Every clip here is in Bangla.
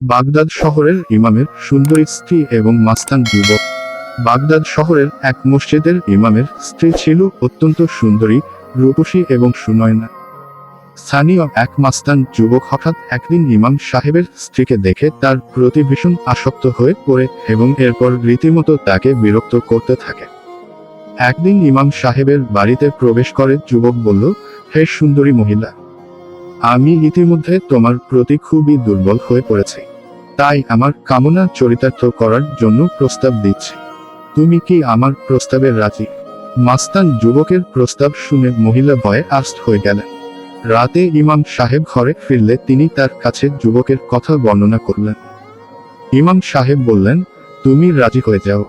বাগদাদ শহরের ইমামের সুন্দরী স্ত্রী এবং মাস্তান যুবক। বাগদাদ শহরের এক মসজিদের ইমামের স্ত্রী ছিল অত্যন্ত সুন্দরী, রূপসী এবং সুনয়না। স্থানীয় এক মাস্তান যুবক হঠাৎ একদিন ইমাম সাহেবের স্ত্রীকে দেখে তার প্রতি ভীষণ আসক্ত হয়ে পড়ে এবং এরপর রীতিমতো তাকে বিরক্ত করতে থাকে। একদিন ইমাম সাহেবের বাড়িতে প্রবেশ করে যুবক বলল, হে সুন্দরী মহিলা, আমি ইতিমধ্যে তোমার প্রতি খুবই দুর্বল হয়ে পড়েছি। তাই আমার কামনা চরিতার্থ করার জন্য প্রস্তাব দিচ্ছি। তুমি কি আমার প্রস্তাবে রাজি? মাস্তান যুবকের প্রস্তাব শুনে মহিলা ভয়ে আস্ত হয়ে গেলেন। রাতে ইমাম সাহেব ঘরে ফিরলে তিনি তার কাছে যুবকের কথা বর্ণনা করলেন। ইমাম সাহেব বললেন, তুমি রাজি হয়ে যাও।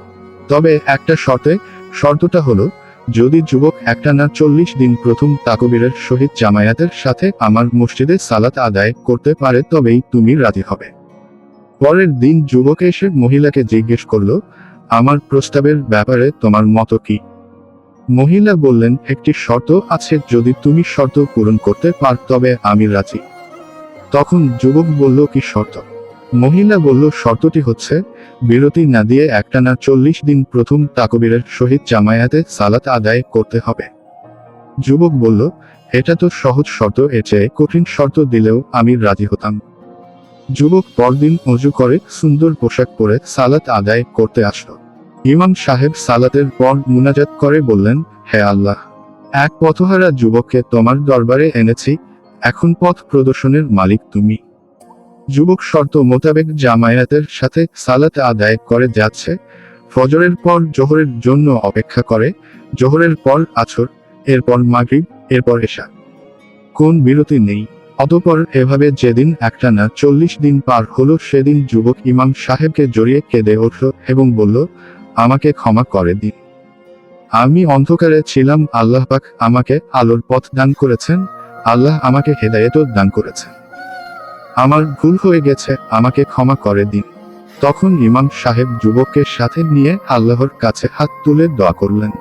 তবে একটা শর্তে, শর্তটা হলো, যদি যুবক একটা না চল্লিশ দিন প্রথম তাকবীরের সহিত জামায়াতের সাথে আমার মসজিদে সালাত আদায় করতে পারে তবেই তুমি রাজি হবে। পরের দিন যুবক এসে মহিলাকে জিজ্ঞেস করল, আমার প্রস্তাবের ব্যাপারে তোমার মত কি? মহিলা বললেন, একটি শর্ত আছে, যদি তুমি শর্ত পূরণ করতে পার, তবে আমি রাজি। তখন যুবক বলল, কি শর্ত? মহিলা বলল, শর্তটি হচ্ছে, বিরতি না দিয়ে একটানা চল্লিশ দিন প্রথম তাকবীরের সহিত জামায়াতে সালাত আদায় করতে হবে। যুবক বলল, এটা তো সহজ শর্ত, এর চেয়ে কঠিন শর্ত দিলেও আমি রাজি হতাম। যুবক পরদিন অজু করে সুন্দর পোশাক পরে সালাত আদায় করতে আসলো। ইমাম সাহেব সালাতের পর মুনাজাত করে বললেন, হে আল্লাহ, এক পথহারা যুবককে তোমার দরবারে এনেছি, এখন পথ প্রদর্শনের মালিক তুমি। যুবক শর্ত মোতাবেক জামায়াতের সাথে সালাত আদায় করে যাচ্ছে, ফজরের পর জোহরের জন্য অপেক্ষা করে, জোহরের পর আছর, এরপর মাগরিব, এরপর এশা। কোন বিরতি নেই। অতপর এভাবে যেদিন একটা না চল্লিশ দিন পার হলো, সেদিন যুবক ইমাম সাহেবকে জড়িয়ে কেঁদে উঠল এবং বলল, আমাকে ক্ষমা করে দিন। আমি অন্ধকারে ছিলাম, আল্লাহ পাক আমাকে আলোর পথ দান করেছেন। আল্লাহ আমাকে হেদায়েত দান করেছেন। আমার ভুল হয়ে গেছে, আমাকে ক্ষমা করে দিন। তখন ইমাম সাহেব যুবককে সাথে নিয়ে আল্লাহর কাছে হাত তুলে দোয়া করলেন।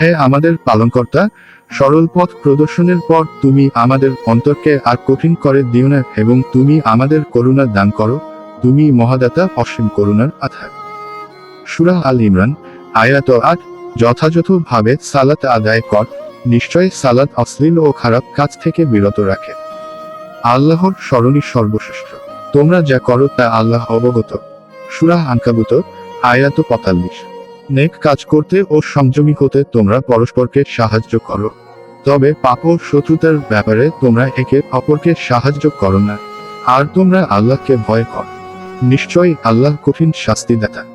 হে আমাদের পালনকর্তা, সরল পথ প্রদর্শনের পর তুমি আমাদের অন্তরকে আর কঠিন করে দিও না এবং তুমি আমাদের করুণা দান করো। তুমি মহাদাতা অসীম করুণার আধার। সুরাহ আল ইমরান, আয়াত আট, যথাযথভাবে সালাত আদায় কর। নিশ্চয় সালাত অশ্লীল ও খারাপ কাজ থেকে বিরত রাখে। আল্লাহর স্মরণই সর্বশ্রেষ্ঠ। তোমরা যা করো তা আল্লাহ অবগত। সুরাহ আনকাবুত, আয়াত পঁয়তাল্লিশ। নেক কাজ করতে ও সংযমী হতে তোমরা পরস্পরকে সাহায্য করো। তবে পাপ ও শত্রুতার ব্যাপারে তোমরা একে অপরকে সাহায্য করো না। আর তোমরা আল্লাহকে ভয় কর। নিশ্চয়ই আল্লাহ কঠিন শাস্তি দাতা।